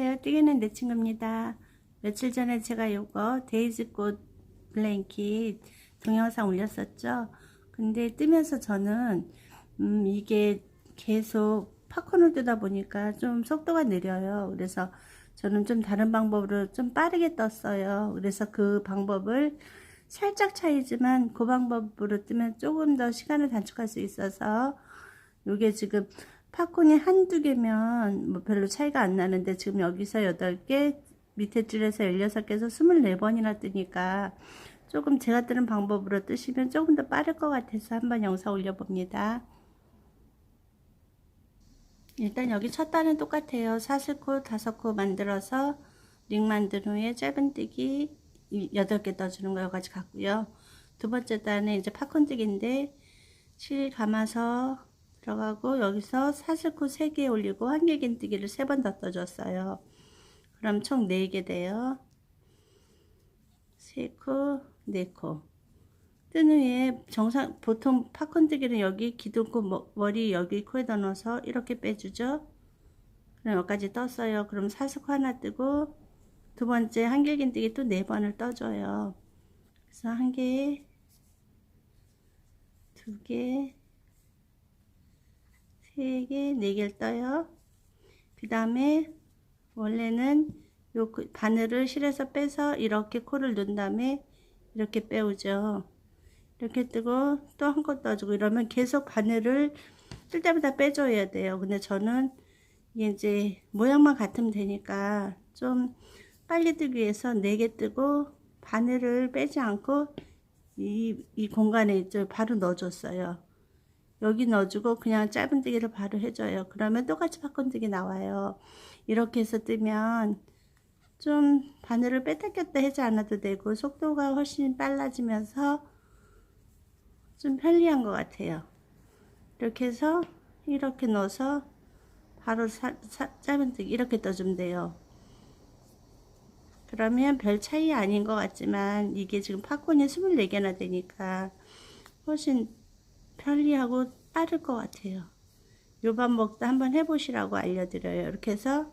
안녕하세요. 뛰기는 내 친구입니다. 며칠 전에 제가 요거 데이지꽃 블랭킷 동영상 올렸었죠. 근데 뜨면서 저는 음 이게 계속 팝콘을 뜨다 보니까 좀 속도가 느려요. 그래서 저는 좀 다른 방법으로 좀 빠르게 떴어요. 그래서 그 방법을 살짝 차이지만 그 방법으로 뜨면 조금 더 시간을 단축할 수 있어서 요게 지금 팝콘이 한두 개면 뭐 별로 차이가 안 나는데 지금 여기서 8개 밑에 줄에서 16개에서 24번이나 뜨니까 조금 제가 뜨는 방법으로 뜨시면 조금 더 빠를 것 같아서 한번 영상 올려봅니다. 일단 여기 첫 단은 똑같아요. 사슬코 다섯 코 만들어서 링 만든 후에 짧은뜨기 8개 떠주는 거 여기까지 갔고요. 두 번째 단은 이제 팝콘 뜨기인데 실 감아서 들어가고 여기서 사슬코 3개 올리고 한길긴뜨기를 3번 더 떠줬어요. 그럼 총 4개 돼요. 3코, 4코. 뜬 후에 정상 보통 팝콘 뜨기는 여기 기둥코 머리 여기 코에다 넣어서 이렇게 빼주죠. 그럼 여기까지 떴어요. 그럼 사슬코 하나 뜨고 두 번째 한길긴뜨기 또 4번을 떠줘요. 그래서 한 개, 두 개, 3개, 4개를 떠요. 그 다음에 원래는 요 바늘을 실에서 빼서 이렇게 코를 넣은 다음에 이렇게 빼오죠. 이렇게 뜨고 또한코 떠주고 이러면 계속 바늘을 뜰 때마다 빼줘야 돼요. 근데 저는 이제 모양만 같으면 되니까 좀 빨리 뜨기 위해서 4개 뜨고 바늘을 빼지 않고 이, 이 공간에. 바로 넣어줬어요. 여기 넣어주고 그냥 짧은뜨기를 바로 해줘요. 그러면 똑같이 팝콘뜨기 나와요. 이렇게 해서 뜨면 좀 바늘을 뺐다 꼈다 하지 않아도 되고 속도가 훨씬 빨라지면서 좀 편리한 것 같아요. 이렇게 해서 이렇게 넣어서 바로 사, 사, 짧은뜨기 이렇게 떠주면 돼요. 그러면 별 차이 아닌 것 같지만 이게 지금 팝콘이 24개나 되니까 훨씬 편리하고 빠를 것 같아요. 요 방법도 한번 해보시라고 알려드려요. 이렇게 해서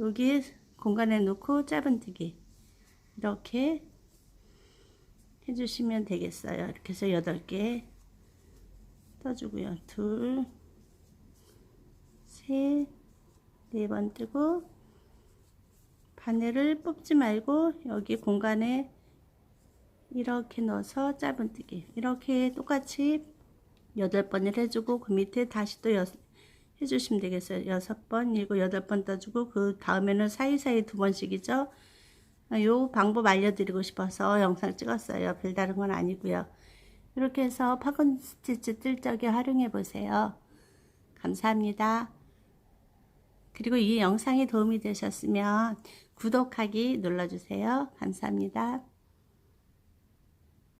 여기 공간에 놓고 짧은뜨기 이렇게 해주시면 되겠어요. 이렇게 해서 8개 떠주고요. 둘, 셋, 네 번 뜨고 바늘을 뽑지 말고 여기 공간에 이렇게 넣어서 짧은뜨기 이렇게 똑같이 여덟 번을 해주고 그 밑에 다시 또 여, 해주시면 되겠어요. 여섯 번, 일곱, 여덟 번 떠주고 그 다음에는 사이사이 두 번씩이죠. 요 방법 알려드리고 싶어서 영상 찍었어요. 별다른 건 아니고요. 이렇게 해서 파건 스티치 뜰 적에 활용해 보세요. 감사합니다. 그리고 이 영상이 도움이 되셨으면 구독하기 눌러주세요. 감사합니다.